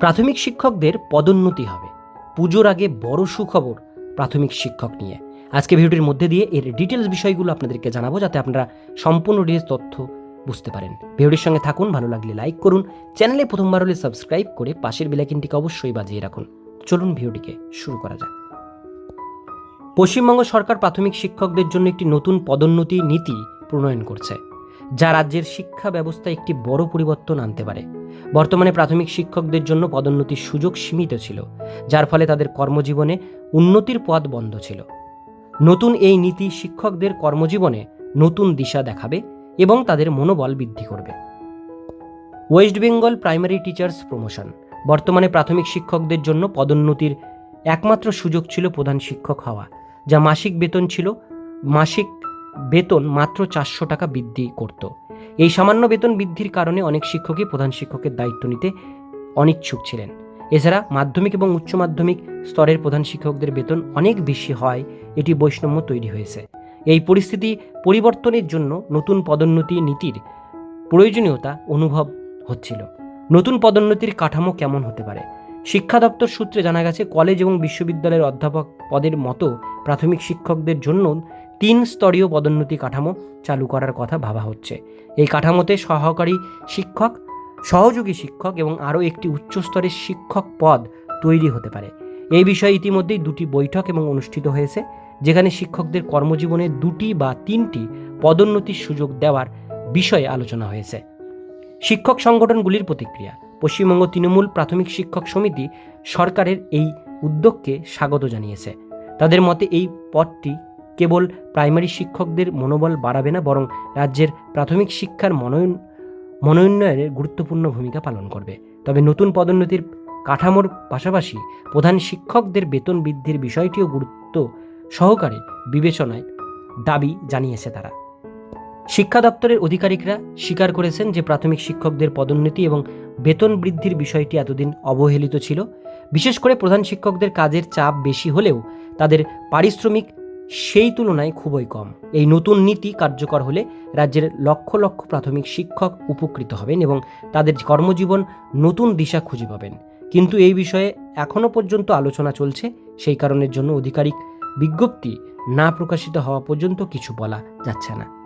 প্রাথমিক শিক্ষকদের পদোন্নতি হবে। পুজোর আগে বড় সুখবর প্রাথমিক শিক্ষক নিয়ে। আজকে ভিডিওটির মধ্যে দিয়ে এর ডিটেলস বিষয়গুলো আপনাদেরকে জানাব যাতে আপনারা সম্পূর্ণ ডিটেলস তথ্য বুঝতে পারেন। ভিডিওটির সঙ্গে থাকুন, ভালো লাগলে লাইক করুন। চ্যানেলে প্রথমবার হলে সাবস্ক্রাইব করে পাশের বেলাইকিনটিকে অবশ্যই বাজিয়ে রাখুন। চলুন ভিডিওটিকে শুরু করা যাক। পশ্চিমবঙ্গ সরকার প্রাথমিক শিক্ষকদের জন্য একটি নতুন পদোন্নতি নীতি প্রণয়ন করছে। যা রাজ্যের শিক্ষা ব্যবস্থায় একটি বড় পরিবর্তন আনতে পারে। বর্তমানে প্রাথমিক শিক্ষকদের জন্য পদোন্নতির সুযোগ সীমিত ছিল, যার ফলে তাদের কর্মজীবনে উন্নতির পথ বন্ধ ছিল। নতুন এই নীতি শিক্ষকদের কর্মজীবনে নতুন দিশা দেখাবে এবং তাদের মনোবল বৃদ্ধি করবে। West Bengal primary teachers promotion. বর্তমানে প্রাথমিক শিক্ষকদের জন্য পদোন্নতির একমাত্র সুযোগ ছিল প্রধান শিক্ষক হওয়া, যা মাসিক বেতন ছিল, মাসিক বেতন মাত্র চারশো টাকা বৃদ্ধি করত। এই সামান্য বেতন বৃদ্ধির কারণে অনেক শিক্ষকই প্রধান শিক্ষকের দায়িত্ব নিতে অনিচ্ছুক ছিলেন। এছাড়া মাধ্যমিক এবং উচ্চ মাধ্যমিক স্তরের প্রধান শিক্ষকদের বেতন অনেক বেশি হয়, এটি বৈষম্য তৈরি হয়েছে। এই পরিস্থিতি পরিবর্তনের জন্য নতুন পদোন্নতি নীতির প্রয়োজনীয়তা অনুভব হচ্ছিল। নতুন পদোন্নতির কাঠামো কেমন হতে পারে? শিক্ষা দপ্তর সূত্রে জানা গেছে, কলেজ এবং বিশ্ববিদ্যালয়ের অধ্যাপক পদের মতো প্রাথমিক শিক্ষকদের জন্য তিন স্তরীয় পদোন্নতি কাঠামো চালু করার কথা ভাবা হচ্ছে। এই কাঠামোতে সহকারী শিক্ষক, সহযোগী শিক্ষক এবং আরও একটি উচ্চস্তরের শিক্ষক পদ তৈরি হতে পারে। এই বিষয়ে ইতিমধ্যেই দুটি বৈঠক এবং অনুষ্ঠিত হয়েছে, যেখানে শিক্ষকদের কর্মজীবনে দুটি বা তিনটি পদোন্নতির সুযোগ দেওয়ার বিষয়ে আলোচনা হয়েছে। শিক্ষক সংগঠনগুলির প্রতিক্রিয়া। পশ্চিমবঙ্গ তৃণমূল প্রাথমিক শিক্ষক সমিতি সরকারের এই উদ্যোগকে স্বাগত জানিয়েছে। তাদের মতে এই পদটি কেবল প্রাইমারি শিক্ষকদের মনোবল বাড়াবে না, বরং রাজ্যের প্রাথমিক শিক্ষার মনোয়ন মনোন্নয়নের গুরুত্বপূর্ণ ভূমিকা পালন করবে। তবে নতুন পদোন্নতির কাঠামোর পাশাপাশি প্রধান শিক্ষকদের বেতন বৃদ্ধির বিষয়টিও গুরুত্ব সহকারে বিবেচনায় দাবি জানিয়েছে তারা। শিক্ষা দপ্তরের আধিকারিকরা স্বীকার করেছেন যে প্রাথমিক শিক্ষকদের পদোন্নতি এবং বেতন বৃদ্ধির বিষয়টি এতদিন অবহেলিত ছিল। বিশেষ করে প্রধান শিক্ষকদের কাজের চাপ বেশি হলেও তাদের পারিশ্রমিক সেই তুলনায় খুবই কম। এই নতুন নীতি কার্যকর হলে রাজ্যের লক্ষ লক্ষ প্রাথমিক শিক্ষক উপকৃত হবেন এবং তাদের কর্মজীবন নতুন দিশা খুঁজে পাবেন। কিন্তু এই বিষয়ে এখনও পর্যন্ত আলোচনা চলছে, সেই কারণের জন্য আধিকারিক বিজ্ঞপ্তি না প্রকাশিত হওয়া পর্যন্ত কিছু বলা যাচ্ছে না।